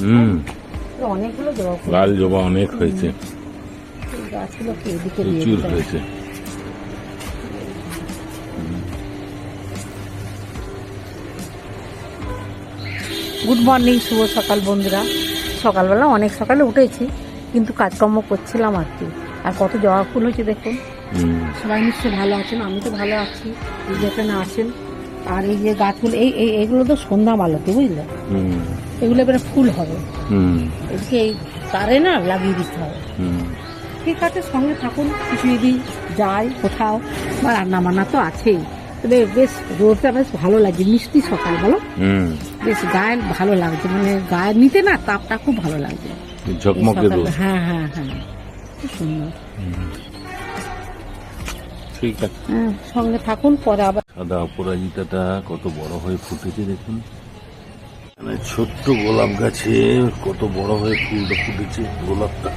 হুম। অনেকগুলো জবা লাল জবা অনেক হয়েছে। গাছগুলোকে এদিকে প্রচুর হয়েছে। গুড মর্নিং শুভ সকাল বন্ধুরা। সকালবেলা অনেক সকালে উঠেছি কিন্তু কাজকর্ম করছিলাম আর কি। আর কত জবা ফুল হয়েছে দেখুন। সবাই নিশ্চয়ই ভালো আছেন আমি তো ভালো আছি। এই যে আছেন আর এই যে গাছগুলো এই এই এগুলো তো সন্ধ্যা আলোতে বুঝলে? এগুলো এবারে ফুল হবে। হুম। এদিকে এই তারে না লাগিয়ে দিতে হবে। হুম। ঠিক আছে সঙ্গে থাকুন কিছু যদি যাই কোথাও বা রান্না বান্না তো আছেই। তবে বেশ রোদটা বেশ ভালো লাগছে মিষ্টি সকাল বলো? হুম। বেশ গায়ে ভালো লাগছে মানে গায়ে নিতে না তাপটা খুব ভালো লাগছে। হ্যাঁ হ্যাঁ হ্যাঁ। খুব সুন্দর। ঠিক আছে। সঙ্গে থাকুন পরে আবার সাদা অপরাজিতাটা কত বড় হয়ে ফুটেছে দেখুন। এখানে ছোট্ট গোলাপ গাছে কত বড় হয়ে ফুলটা ফুটেছে গোলাপটা।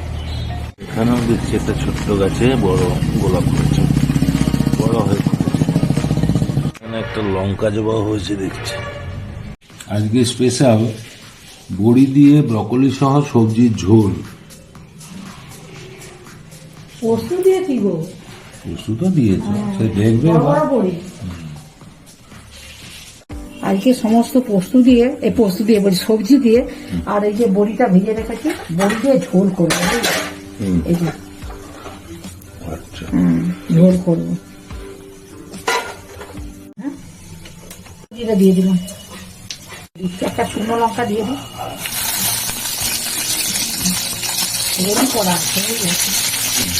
এখানেও দেখছি একটা ছোট্ট গাছে বড় গোলাপ ফুটেছে। বড় হয়ে ফুটেছে। এখানে একটা লঙ্কা জবা হয়েছে দেখছি। আজকে স্পেশাল বড়ি দিয়ে ব্রকলি সহ সবজির ঝোল। পোস্ত দিয়েছি গো। ওষুধও দিয়েছে। সে দেখবে আজকে সমস্ত পোস্ত দিয়ে এই পোস্ত দিয়ে বলি সবজি দিয়ে আর এই যে বড়িটা ভেজে রেখেছি বড়ি দিয়ে ঝোল করব এই যে। আচ্ছা। ঝোল করব। হ্যাঁ? এটা দিয়ে দিলাম। একটা শুকনো লঙ্কা দিয়ে দিই। করা আছে?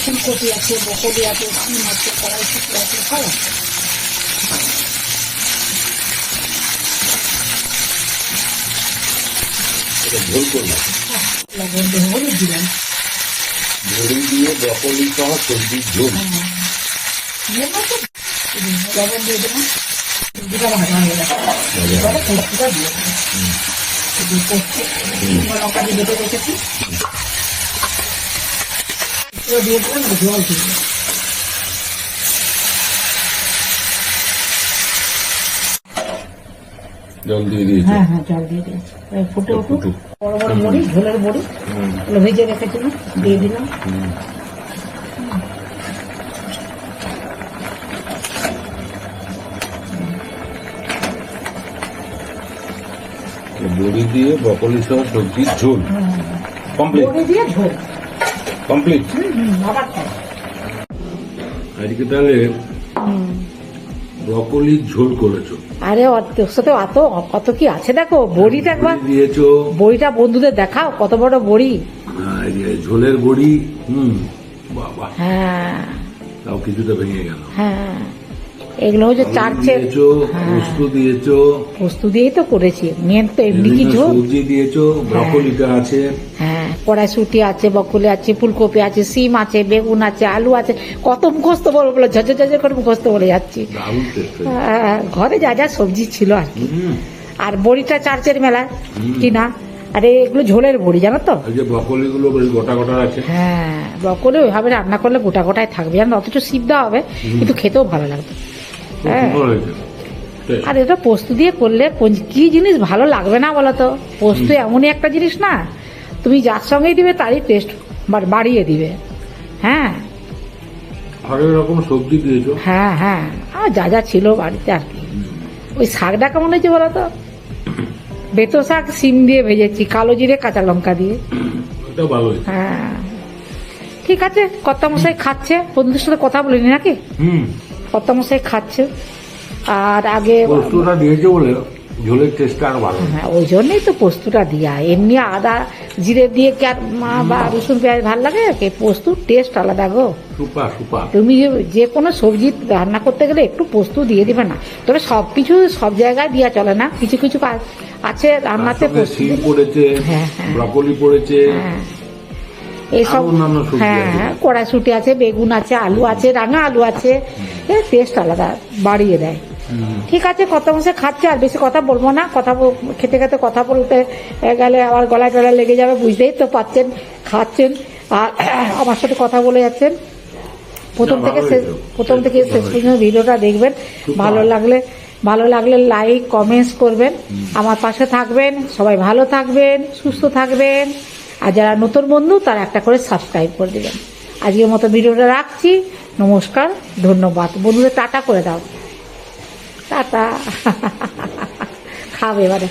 ফুলকপি আছে বকলি আছে সিম আছে কড়াইশুটি আছে সব আছে। হলুদ দিলাম। দিয়ে ব্রকলি সহ সবজির ঝোল। লবণ দিয়ে দুটা ভাজা হয়ে গেছে। পোস্তটা দিয়ে দেবো। এই যে পোস্ত শুকনো লঙ্কা দিয়ে বেটে রেখেছি। দিয়ে দিলাম জল দিয়ে দিলাম। জল দিয়ে দিয়েছে? হ্যাঁ হ্যাঁ জল দিয়ে দিয়েছি। ফুটে উঠুক। বড় বড় বড়ি ঝোলের বড়ি হুম, ভেজে রেখেছিলাম দিয়ে দিলাম। হুম। বড়ি দিয়ে ব্রকলি সহ সবজির ঝোল। কমপ্লিট বড়ি দিয়ে ঝোল। কমপ্লিট আজকে তাহলে হুম ব্রকলির ঝোল করেছ। আরে অত- সাথে অত কত কি আছে? দেখো বড়িটা একবার দিয়েছ। বড়িটা বন্ধুদের দেখাও কত বড় বড়ি। আর ঝোলের বড়ি হুম বাবা। হ্যাঁ। তাও কিছুটা ভেঙে গেল। হ্যাঁ। এগুলো হচ্ছে চারচে দিয়েছ হ্যাঁ। পোস্ত দিয়েছ। দিয়েই তো করেছি। মেন তো এমনি কি বিভিন্ন সবজি দিয়েছ ব্রকলিটা আছে। হ্যাঁ কড়াইশুটি আছে বকুলি আছে ফুলকপি আছে সিম আছে বেগুন আছে আলু আছে। কত মুখস্থ বলে বলে ঝরঝর ঝরঝর করে মুখস্থ বলে যাচ্ছি। হ্যাঁ, ঘরে যা যা সবজি ছিল আর কি। আর বড়িটা চারচের মেলায় কিনা আরে এগুলো ঝোলের বড়ি জানো তো? এই যে ব্রকলি গুলো বেশ গোটা গোটা আছে। হ্যাঁ বকলে ওইভাবে রান্না করলে গোটা গোটায় থাকবে জানো? অথচ সিদ্ধ হবে কিন্তু খেতেও ভালো লাগবে আর এটা পোস্ত দিয়ে করলে কি জিনিস ভালো লাগবে না বলো তো? পোস্ত এমনই একটা জিনিস না? তুমি যার সঙ্গেই দিবে তারই টেস্ট বাড়িয়ে দিবে। হ্যাঁ। হরেক রকম সবজি দিয়েছ? হ্যাঁ হ্যাঁ। আর যা যা ছিল বাড়িতে আর কি। ওই শাকটা কেমন হয়েছে বলো তো? বেতো শাক সিম দিয়ে ভেজেছি কালো জিরে কাঁচা লঙ্কা দিয়ে। হ্যাঁ। ঠিক আছে কর্তামশাই খাচ্ছে। বন্ধুদের সাথে কথা বলিনি নাকি? হুম। কর্তামশাই খাচ্ছে। আর আগে পোস্তটা দিয়েছ বলে ঝোলের টেস্টটা আরও ভালো। হ্যাঁ ওই জন্যই তো পোস্তটা দিয়া। এমনি আদা জিরে দিয়ে কি আর মা- বা রসুন পেঁয়াজ ভালো লাগে? কে পোস্ত টেস্ট আলাদা গো। Super super. তুমি যে- কোনো সবজি রান্না করতে গেলে একটু পোস্ত দিয়ে দিবে না। তবে সব কিছু সব জায়গায় দেওয়া চলে না। কিছু কিছু আছে রান্নাতে পোস্ত পড়েছে হ্যাঁ, হ্যাঁ। ব্রকলি পড়েছে হ্যাঁ। এইসব হ্যাঁ। হ্যাঁ কড়াইশুটি আছে বেগুন আছে আলু আছে রাঙা আলু আছে। এর টেস্ট আলাদা বাড়িয়ে দেয়। ঠিক আছে কত মাসে খাচ্ছে আর বেশি কথা বলব না। কথা খেতে খেতে কথা বলতে গেলে আবার গলায় টলায় লেগে যাবে বুঝতেই তো পাচ্ছেন খাচ্ছেন। আর আমার সাথে কথা বলে যাচ্ছেন। প্রথম থেকে শেষ প্রথম থেকে শেষ পর্যন্ত ভিডিওটা দেখবেন। ভালো লাগলে ভালো লাগলে লাইক কমেন্টস করবেন। আমার পাশে থাকবেন সবাই ভালো থাকবেন সুস্থ থাকবেন। আর যারা নতুন বন্ধু, তারা একটা করে সাবস্ক্রাইব করে দেবেন। আজকের মতো ভিডিওটা রাখছি। নমস্কার, ধন্যবাদ। বন্ধুদের টাটা করে দাও। টাটা। খাবে এবারে।